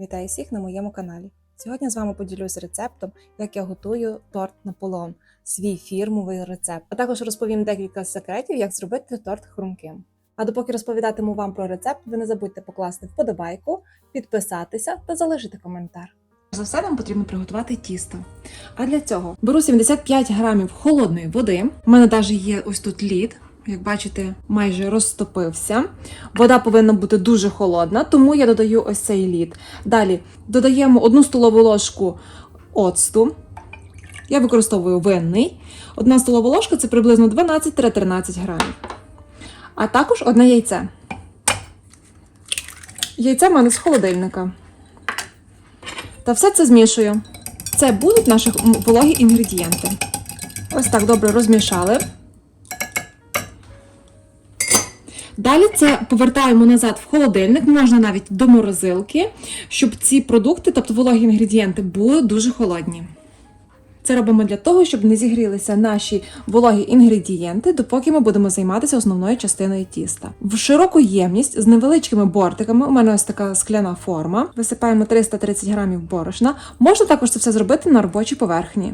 Вітаю всіх на моєму каналі. Сьогодні з вами поділюсь рецептом, як я готую торт Наполеон, свій фірмовий рецепт. А також розповім декілька секретів, як зробити торт хрумким. А допоки розповідатиму вам про рецепт, ви не забудьте покласти вподобайку, підписатися та залишити коментар. За все нам потрібно приготувати тісто. А для цього беру 75 грамів холодної води. У мене навіть є ось тут лід. Як бачите, майже розтопився. Вода повинна бути дуже холодна, тому я додаю ось цей лід. Далі додаємо одну столову ложку оцту. Я використовую винний. Одна столова ложка це приблизно 12-13 грамів. А також одне яйце. Яйце в мене з холодильника. Та все це змішую. Це будуть наші вологі інгредієнти. Ось так добре розмішали. Далі це повертаємо назад в холодильник, можна навіть до морозилки, щоб ці продукти, тобто вологі інгредієнти, були дуже холодні. Це робимо для того, щоб не зігрілися наші вологі інгредієнти, допоки ми будемо займатися основною частиною тіста. В широку ємність з невеличкими бортиками, у мене ось така скляна форма. Висипаємо 330 грамів борошна. Можна також це все зробити на робочій поверхні.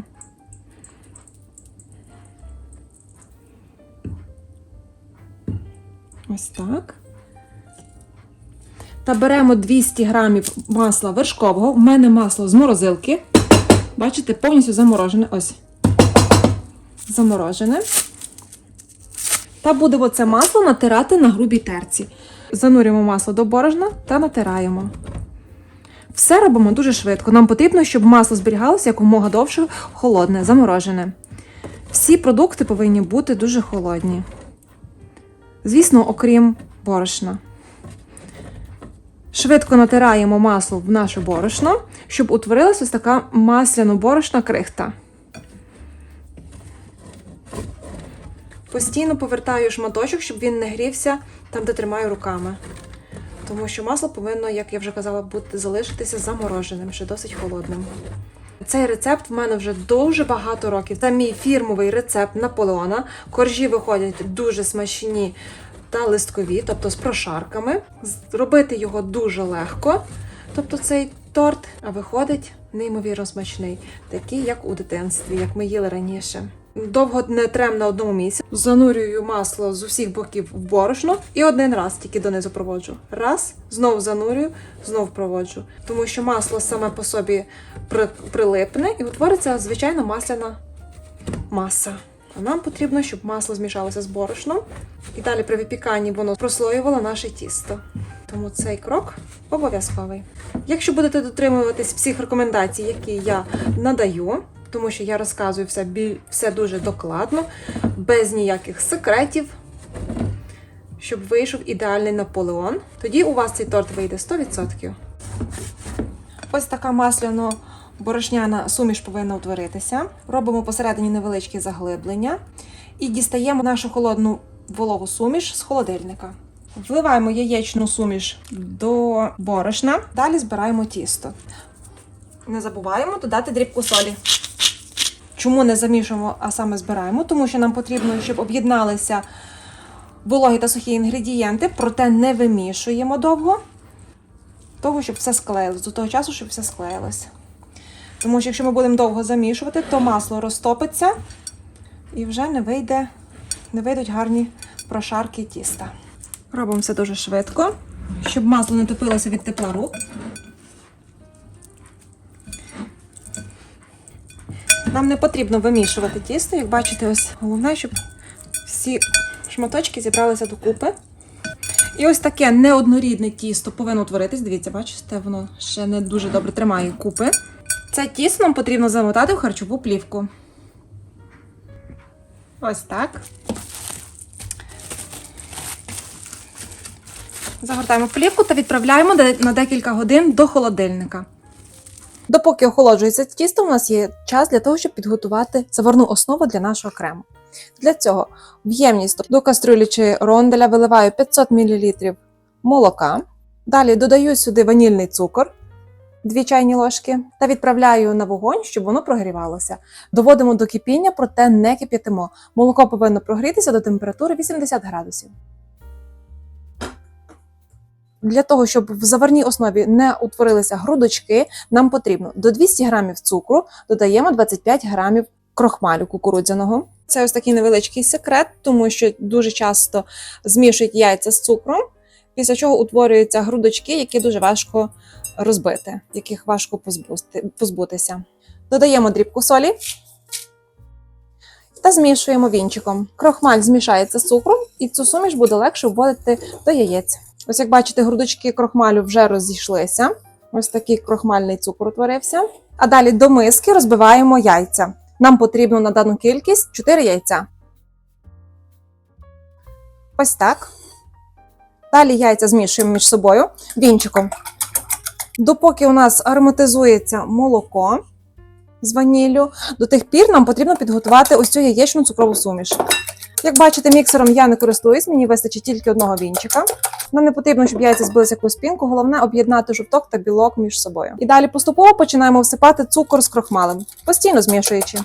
Ось так. Та беремо 200 грамів масла вершкового. У мене масло з морозилки. Бачите, повністю заморожене. Ось. Заморожене. Та будемо це масло натирати на грубій терці. Занурюємо масло до борошна та натираємо. Все робимо дуже швидко. Нам потрібно, щоб масло зберігалося якомога довше холодне, заморожене. Всі продукти повинні бути дуже холодні. Звісно, окрім борошна. Швидко натираємо масло в наше борошно, щоб утворилася ось така масляно-борошна крихта. Постійно повертаю шматочок, щоб він не грівся там, де тримаю руками. Тому що масло повинно, як я вже казала, бути залишитися замороженим, ще досить холодним. Цей рецепт в мене вже дуже багато років. Це мій фірмовий рецепт Наполеона. Коржі виходять дуже смачні та листкові, тобто з прошарками. Зробити його дуже легко. Тобто цей торт, виходить неймовірно смачний, такий, як у дитинстві, як ми їли раніше. Довго не трем на одному місці. Занурюю масло з усіх боків в борошно і один раз тільки донизу проводжу. Раз, знову занурюю, знову проводжу. Тому що масло саме по собі при- прилипне і утвориться звичайна масляна маса. А нам потрібно, щоб масло змішалося з борошном, і далі при випіканні воно прослоювало наше тісто. Тому цей крок обов'язковий. Якщо будете дотримуватись всіх рекомендацій, які я надаю, тому що я розказую все, все дуже докладно, без ніяких секретів, щоб вийшов ідеальний Наполеон, тоді у вас цей торт вийде 100%. Ось така масляно борошняна суміш повинна утворитися. Робимо посередині невеличкі заглиблення і дістаємо нашу холодну вологу суміш з холодильника. Вливаємо яєчну суміш до борошна, далі збираємо тісто. Не забуваємо додати дрібку солі. Чому не замішуємо, а саме збираємо? Тому що нам потрібно, щоб об'єдналися вологі та сухі інгредієнти, проте не вимішуємо довго, того, щоб все склеїлось, до того часу, щоб все склеїлося. Тому що якщо ми будемо довго замішувати, то масло розтопиться і вже не вийде, не вийдуть гарні прошарки тіста. Робимо все дуже швидко, щоб масло не топилося від тепла рук. Нам не потрібно вимішувати тісто, як бачите, ось головне, щоб всі шматочки зібралися докупи. І ось таке неоднорідне тісто повинно утворитись. Дивіться, бачите, воно ще не дуже добре тримає купи. Це тісто нам потрібно замотати в харчову плівку. Ось так. Загортаємо плівку та відправляємо на декілька годин до холодильника. Допоки охолоджується тісто, у нас є час для того, щоб підготувати заварну основу для нашого крему. Для цього в ємність до кастрюлі чи ронделя виливаю 500 мл молока. Далі додаю сюди ванільний цукор, 2 чайні ложки, та відправляю на вогонь, щоб воно прогрівалося. Доводимо до кипіння, проте не кип'ятимо. Молоко повинно прогрітися до температури 80 градусів. Для того, щоб в заварній основі не утворилися грудочки, нам потрібно до 200 грамів цукру додаємо 25 грамів крохмалю кукурудзяного. Це ось такий невеличкий секрет, тому що дуже часто змішують яйця з цукром, після чого утворюються грудочки, які дуже важко розбити, яких важко позбути- позбутися. Додаємо дрібку солі та змішуємо вінчиком. Крохмаль змішається з цукром, і цю суміш буде легше вводити до яєць. Ось як бачите, грудочки крохмалю вже розійшлися. Ось такий крохмальний цукор утворився. А далі до миски розбиваємо яйця. Нам потрібно на дану кількість 4 яйця. Ось так. Далі яйця змішуємо між собою вінчиком. Допоки у нас ароматизується молоко з ваніллю, до тих пір нам потрібно підготувати ось цю яєчну цукрову суміш. Як бачите, міксером я не користуюсь, мені вистачить тільки одного вінчика. Нам не потрібно, щоб яйця збилися якусь пінку, головне об'єднати жовток та білок між собою. І далі поступово починаємо всипати цукор з крохмалем, постійно змішуючи.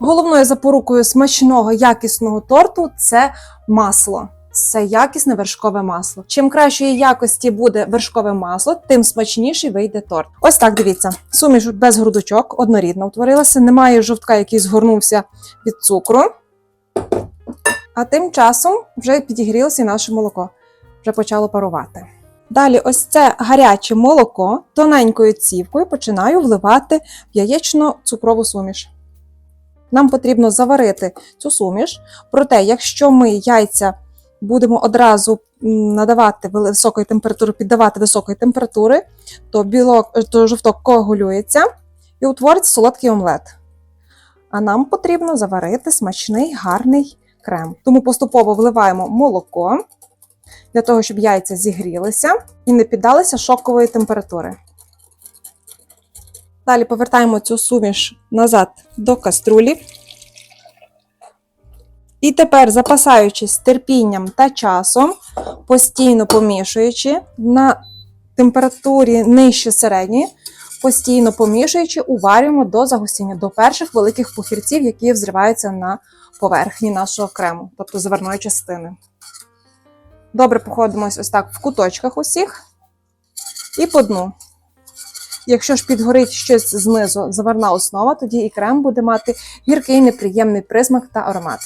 Головною запорукою смачного якісного торту це масло. Це якісне вершкове масло. Чим кращої якості буде вершкове масло, тим смачніший вийде торт. Ось так дивіться. Суміш без грудочок, однорідно утворилася. Немає жовтка, який згорнувся від цукру. А тим часом вже підігрілося наше молоко, вже почало парувати. Далі, ось це гаряче молоко тоненькою цівкою починаю вливати в яєчно-цукрову суміш. Нам потрібно заварити цю суміш. Проте, якщо ми яйця будемо одразу надавати високої температури, піддавати високої температури, то білок, е, то жовток коагулюється і утвориться солодкий омлет. А нам потрібно заварити смачний гарний крем. Тому поступово вливаємо молоко для того, щоб яйця зігрілися і не піддалися шокової температури. Далі повертаємо цю суміш назад до каструлі. І тепер, запасаючись терпінням та часом, постійно помішуючи на температурі нижче середньої, постійно помішуючи, уварюємо до загустіння, до перших великих похірців, які взриваються на поверхні нашого крему, тобто заварної частини. Добре походимось ось так в куточках усіх і по дну. Якщо ж підгорить щось знизу заварна основа, тоді і крем буде мати гіркий неприємний присмак та аромат.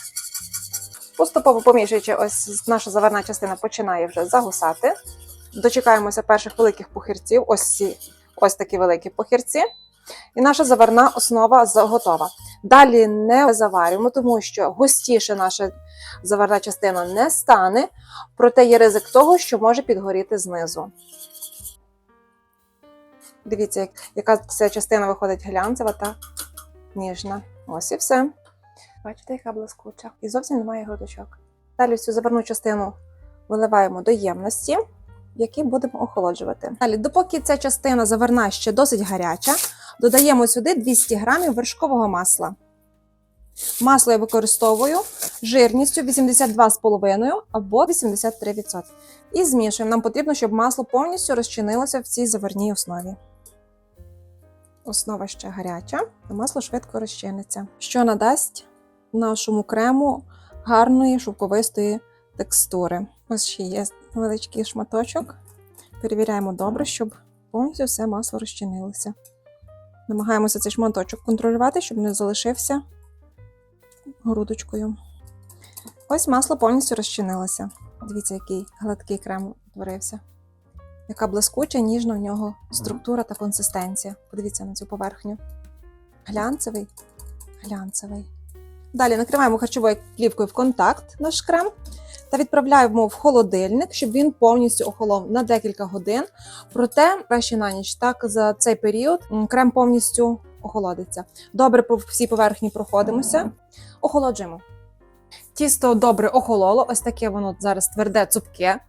Поступово помішуючи, ось наша заварна частина починає вже загусати. Дочекаємося перших великих похирців, ось ці ось такі великі похирці. І наша заварна основа готова. Далі не заварюємо, тому що густіше наша заварна частина не стане, проте є ризик того, що може підгоріти знизу. Дивіться, яка ця частина виходить глянцева та ніжна. Ось і все. Бачите, яка блискуча. І зовсім немає грудочок. Далі цю заверну частину виливаємо до ємності, в будемо охолоджувати. Далі, допоки ця частина заверна ще досить гаряча, додаємо сюди 200 грамів вершкового масла. Масло я використовую жирністю 82,5 або 83%. І змішуємо. Нам потрібно, щоб масло повністю розчинилося в цій заварній основі. Основа ще гаряча, то масло швидко розчиниться, що надасть нашому крему гарної шовковистої текстури. Ось ще є невеличкий шматочок. Перевіряємо добре, щоб повністю все масло розчинилося. Намагаємося цей шматочок контролювати, щоб не залишився грудочкою. Ось масло повністю розчинилося. Дивіться, який гладкий крем утворився. Яка блискуча, ніжна в нього структура та консистенція. Подивіться на цю поверхню. Глянцевий, глянцевий. Далі накриваємо харчовою плівкою в контакт наш крем та відправляємо в холодильник, щоб він повністю охолов на декілька годин. Проте краще на ніч. Так за цей період крем повністю охолодиться. Добре по всій поверхні проходимося, охолоджуємо. Тісто добре охололо, ось таке воно зараз тверде, цупке.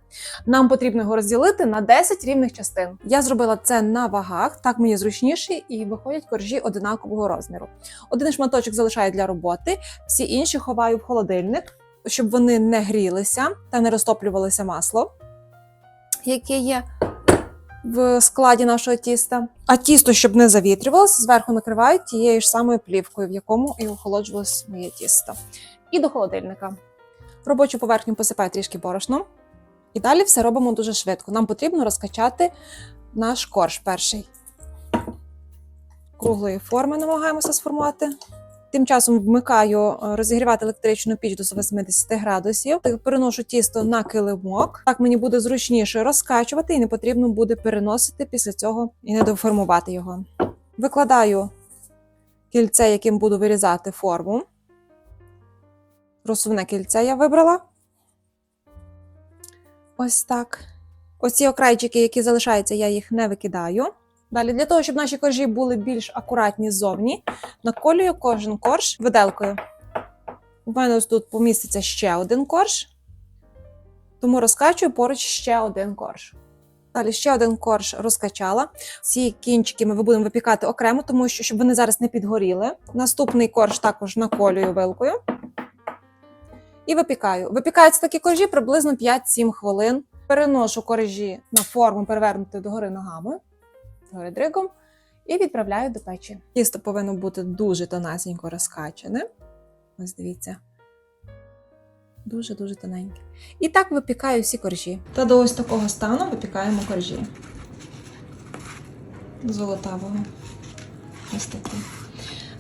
Нам потрібно його розділити на 10 рівних частин. Я зробила це на вагах, так мені зручніше, і виходять коржі одинакового розміру. Один шматочок залишаю для роботи, всі інші ховаю в холодильник, щоб вони не грілися та не розтоплювалося масло, яке є. в складі нашого тіста. А тісто, щоб не завітрювалося, зверху накриваю тією ж самою плівкою, в якому і охолоджувалось моє тісто. І до холодильника. Робочу поверхню посипаю трішки борошном. І далі все робимо дуже швидко. Нам потрібно розкачати наш корж перший. Круглої форми намагаємося сформувати. Тим часом вмикаю е, розігрівати електричну піч до 180 градусів. Переношу тісто на килимок. Так мені буде зручніше розкачувати і не потрібно буде переносити після цього і не доформувати його. Викладаю кільце, яким буду вирізати форму. Розсувне кільце я вибрала. Ось так. Оці окрайчики, які залишаються, я їх не викидаю. Далі, для того, щоб наші коржі були більш акуратні ззовні, наколюю кожен корж виделкою. У мене ось тут поміститься ще один корж, тому розкачую поруч ще один корж. Далі ще один корж розкачала. Ці кінчики ми будемо випікати окремо, тому що щоб вони зараз не підгоріли. Наступний корж також наколюю вилкою. І випікаю. Випікаються такі коржі приблизно 5-7 хвилин. Переношу коржі на форму, перевернути догори ногами, догори дригом, і відправляю до печі. Тісто повинно бути дуже тонесенько розкачане. Ось дивіться. Дуже-дуже тоненьке. І так випікаю всі коржі. Та до ось такого стану випікаємо коржі. Золотавого. Ось такі.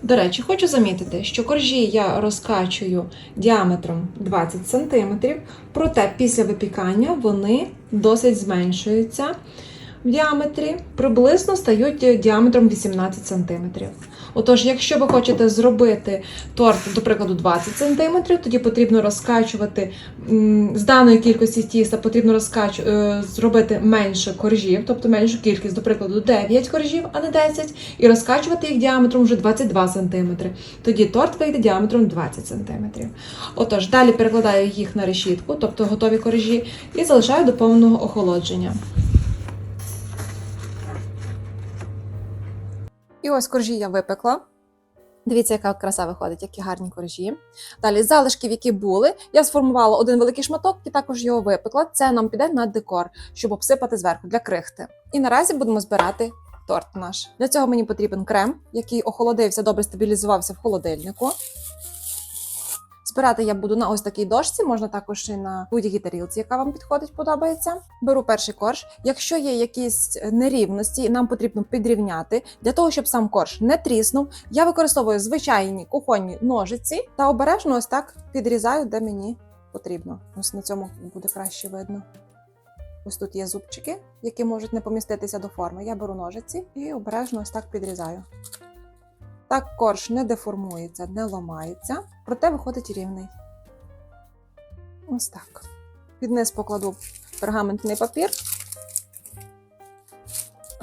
До речі, хочу замітити, що коржі я розкачую діаметром 20 см, проте після випікання вони досить зменшуються в діаметрі, приблизно стають діаметром 18 см. Отож, якщо ви хочете зробити торт, до прикладу, 20 см, тоді потрібно розкачувати з даної кількості тіста потрібно е, зробити менше коржів, тобто меншу кількість, до прикладу, 9 коржів, а не 10, і розкачувати їх діаметром вже 22 см. Тоді торт вийде діаметром 20 см. Отож, далі перекладаю їх на решітку, тобто готові коржі, і залишаю до повного охолодження. І ось коржі я випекла. Дивіться, яка краса виходить, які гарні коржі. Далі залишків, які були, я сформувала один великий шматок і також його випекла. Це нам піде на декор, щоб обсипати зверху для крихти. І наразі будемо збирати торт наш. Для цього мені потрібен крем, який охолодився, добре стабілізувався в холодильнику. Збирати я буду на ось такій дошці, можна також і на будь-якій тарілці, яка вам підходить, подобається. Беру перший корж. Якщо є якісь нерівності, нам потрібно підрівняти. Для того, щоб сам корж не тріснув, я використовую звичайні кухонні ножиці та обережно ось так підрізаю, де мені потрібно. Ось на цьому буде краще видно. Ось тут є зубчики, які можуть не поміститися до форми. Я беру ножиці і обережно ось так підрізаю. Так корж не деформується, не ламається, проте виходить рівний. Ось так. Під низ покладу пергаментний папір.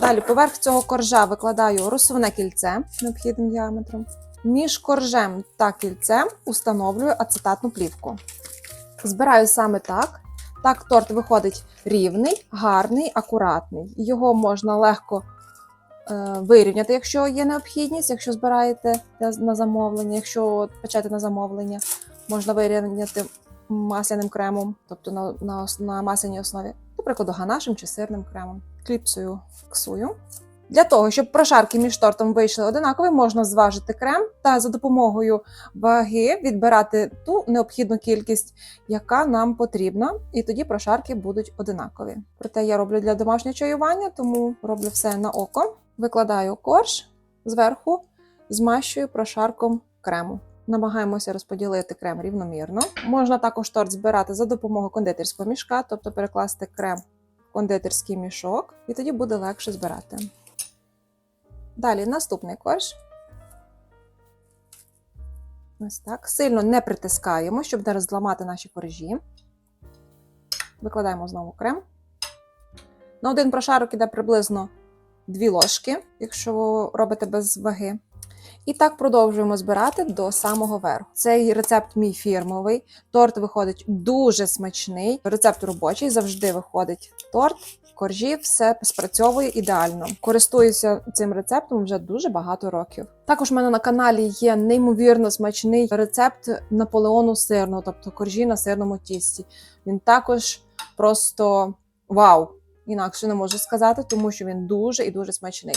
Далі поверх цього коржа викладаю розсувне кільце необхідним діаметром. Між коржем та кільцем установлюю ацетатну плівку. Збираю саме так. Так торт виходить рівний, гарний, акуратний. Його можна легко вирівняти, якщо є необхідність, якщо збираєте на замовлення, якщо печете на замовлення, можна вирівняти масляним кремом, тобто на, на, на масляній основі, наприклад, ганашем чи сирним кремом. Кліпсую, фіксую. Для того, щоб прошарки між тортом вийшли одинакові, можна зважити крем та за допомогою ваги відбирати ту необхідну кількість, яка нам потрібна, і тоді прошарки будуть одинакові. Проте я роблю для домашнього чаювання, тому роблю все на око. Викладаю корж зверху, змащую прошарком крему. Намагаємося розподілити крем рівномірно. Можна також торт збирати за допомогою кондитерського мішка, тобто перекласти крем в кондитерський мішок, і тоді буде легше збирати. Далі наступний корж. Ось так. Сильно не притискаємо, щоб не розламати наші коржі. Викладаємо знову крем. На один прошарок іде приблизно 2 ложки, якщо ви робите без ваги. І так продовжуємо збирати до самого верху. Цей рецепт мій фірмовий. Торт виходить дуже смачний. Рецепт робочий завжди виходить торт. Коржі все спрацьовує ідеально. Користуюся цим рецептом вже дуже багато років. Також в мене на каналі є неймовірно смачний рецепт наполеону сирного, тобто коржі на сирному тісті. Він також просто вау! Інакше не можу сказати, тому що він дуже і дуже смачний.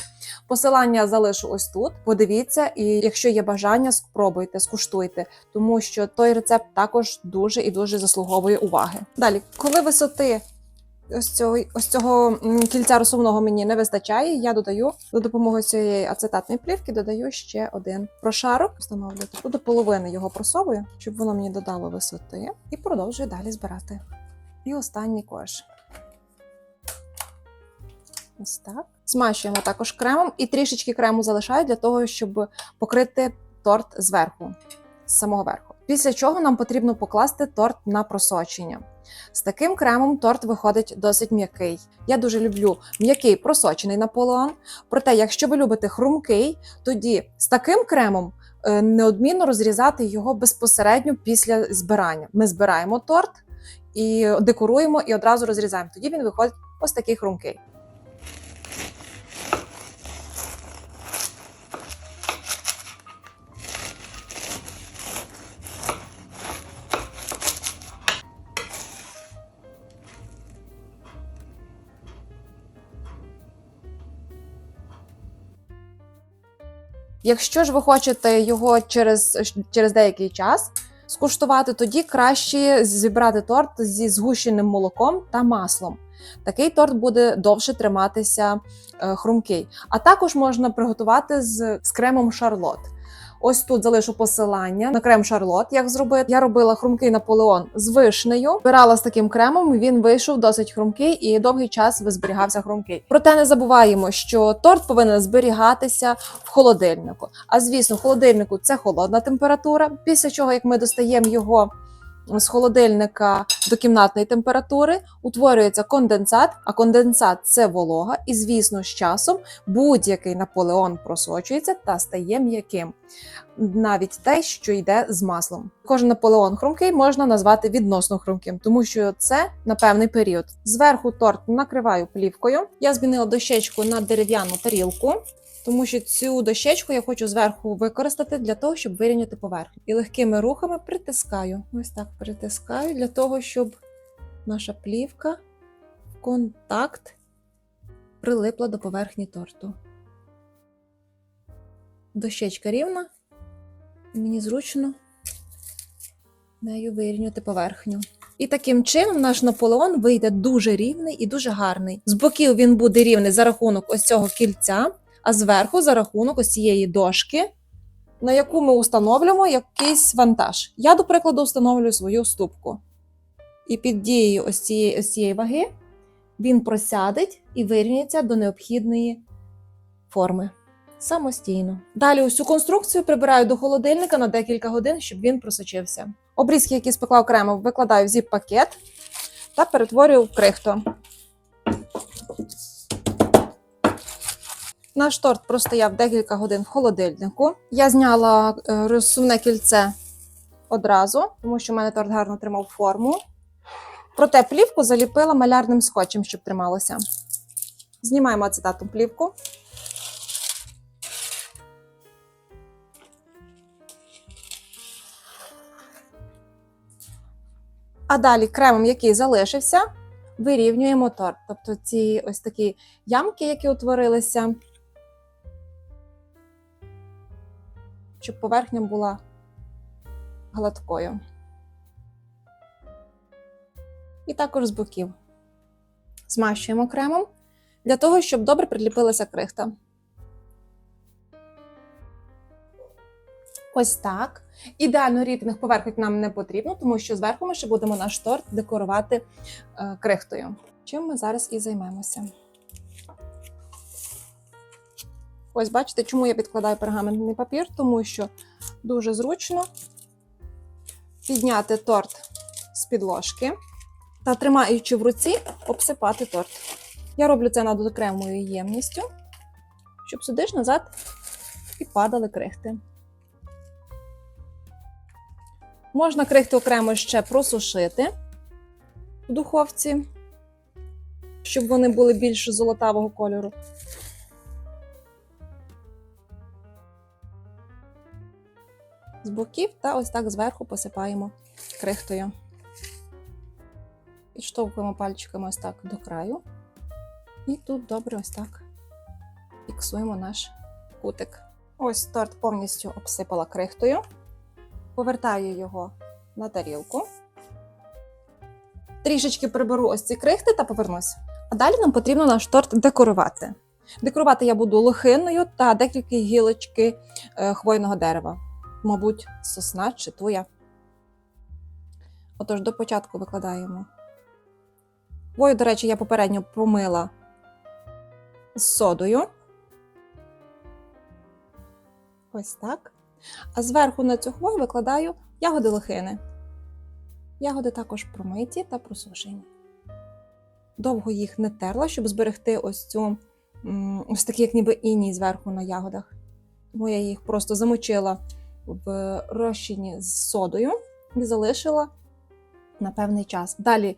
Посилання залишу ось тут. Подивіться, і якщо є бажання, спробуйте, скуштуйте, тому що той рецепт також дуже і дуже заслуговує уваги. Далі, коли висоти ось цього, ось цього кільця розсувного мені не вистачає, я додаю за допомогою цієї ацетатної плівки, додаю ще один прошарок. Встановлю тут до половини його просовую, щоб воно мені додало висоти, і продовжую далі збирати. І останній кош. Ось так. Змащуємо також кремом і трішечки крему залишаю для того, щоб покрити торт зверху, з самого верху. Після чого нам потрібно покласти торт на просочення. З таким кремом торт виходить досить м'який. Я дуже люблю м'який просочений Наполеон. Проте, якщо ви любите хрумкий, тоді з таким кремом е, неодмінно розрізати його безпосередньо після збирання. Ми збираємо торт і декоруємо, і одразу розрізаємо. Тоді він виходить ось такий хрумкий. Якщо ж ви хочете його через, через деякий час скуштувати, тоді краще зібрати торт зі згущеним молоком та маслом. Такий торт буде довше триматися е, хрумкий. А також можна приготувати з, з кремом шарлот. Ось тут залишу посилання на крем шарлот, як зробити. Я робила хрумкий наполеон з вишнею. Бирала з таким кремом. Він вийшов досить хрумкий і довгий час зберігався хрумкий. Проте не забуваємо, що торт повинен зберігатися в холодильнику. А звісно, в холодильнику це холодна температура. Після чого, як ми достаємо його з холодильника до кімнатної температури, утворюється конденсат, а конденсат це волога, і звісно, з часом будь-який наполеон просочується та стає м'яким. Навіть те, що йде з маслом. Кожен наполеон хрумкий можна назвати відносно хрумким, тому що це на певний період. Зверху торт накриваю плівкою. Я змінила дощечку на дерев'яну тарілку. Тому що цю дощечку я хочу зверху використати для того, щоб вирівняти поверхню. І легкими рухами притискаю. Ось так притискаю для того, щоб наша плівка в контакт прилипла до поверхні торту. Дощечка рівна, і мені зручно нею вирівняти поверхню. І таким чином наш Наполеон вийде дуже рівний і дуже гарний. З боків він буде рівний за рахунок ось цього кільця а зверху за рахунок ось цієї дошки, на яку ми установлюємо якийсь вантаж. Я, до прикладу, встановлюю свою ступку. І під дією ось цієї, ось цієї ваги він просядить і вирівняється до необхідної форми. Самостійно. Далі цю конструкцію прибираю до холодильника на декілька годин, щоб він просочився. Обрізки, які спекла окремо, викладаю в зіп-пакет та перетворюю в крихту. Наш торт простояв декілька годин в холодильнику. Я зняла е, розсувне кільце одразу, тому що в мене торт гарно тримав форму. Проте плівку заліпила малярним скотчем, щоб трималося. Знімаємо ацетатну плівку. А далі кремом, який залишився, вирівнюємо торт. Тобто ці ось такі ямки, які утворилися, щоб поверхня була гладкою. І також з боків змащуємо кремом для того, щоб добре приліпилася крихта. Ось так. Ідеально рівних поверхонь нам не потрібно, тому що зверху ми ще будемо наш торт декорувати е, крихтою. Чим ми зараз і займемося. Ось бачите, чому я підкладаю пергаментний папір, тому що дуже зручно підняти торт з підложки та, тримаючи в руці, обсипати торт. Я роблю це над окремою ємністю, щоб сюди ж назад і падали крихти. Можна крихти окремо ще просушити в духовці, щоб вони були більш золотавого кольору. З боків та ось так зверху посипаємо крихтою. Підштовхуємо пальчиками ось так до краю. І тут добре ось так фіксуємо наш кутик. Ось торт повністю обсипала крихтою. Повертаю його на тарілку. Трішечки приберу ось ці крихти та повернусь. А далі нам потрібно наш торт декорувати. Декорувати я буду лохиною та декілька гілочки е, хвойного дерева, мабуть, сосна чи туя. Отож, до початку викладаємо. Хвою, до речі, я попередньо промила з содою. Ось так. А зверху на цю хвою викладаю ягоди лохини. Ягоди також промиті та просушені. Довго їх не терла, щоб зберегти ось цю ось такий, як ніби іній зверху на ягодах. Тому я їх просто замочила в розчині з содою і залишила на певний час. Далі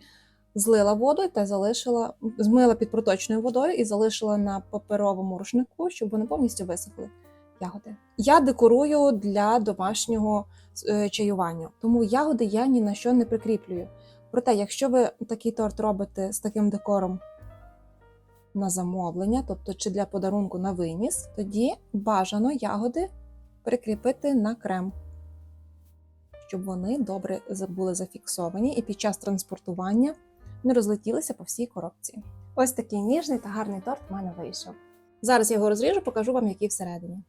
злила воду та залишила, змила під проточною водою і залишила на паперовому рушнику, щоб вони повністю висохли ягоди. Я декорую для домашнього е, чаювання, тому ягоди я ні на що не прикріплюю. Проте, якщо ви такий торт робите з таким декором на замовлення, тобто чи для подарунку на виніс, тоді бажано ягоди прикріпити на крем, щоб вони добре були зафіксовані і під час транспортування не розлетілися по всій коробці. Ось такий ніжний та гарний торт в мене вийшов. Зараз я його розріжу, покажу вам, який всередині.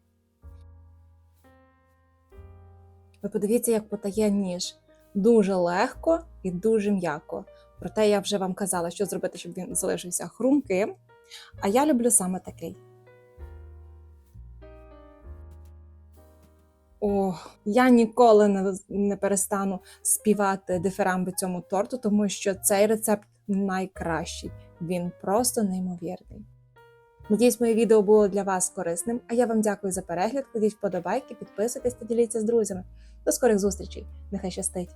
Ви подивіться, як потає ніж. Дуже легко і дуже м'яко. Проте я вже вам казала, що зробити, щоб він залишився хрумким. А я люблю саме такий. О, я ніколи не, не перестану співати дифирамби цьому торту, тому що цей рецепт найкращий. Він просто неймовірний. Надіюсь, моє відео було для вас корисним. А я вам дякую за перегляд. Кладіть вподобайки, підписуйтесь та діліться з друзями. До скорих зустрічей! Нехай щастить!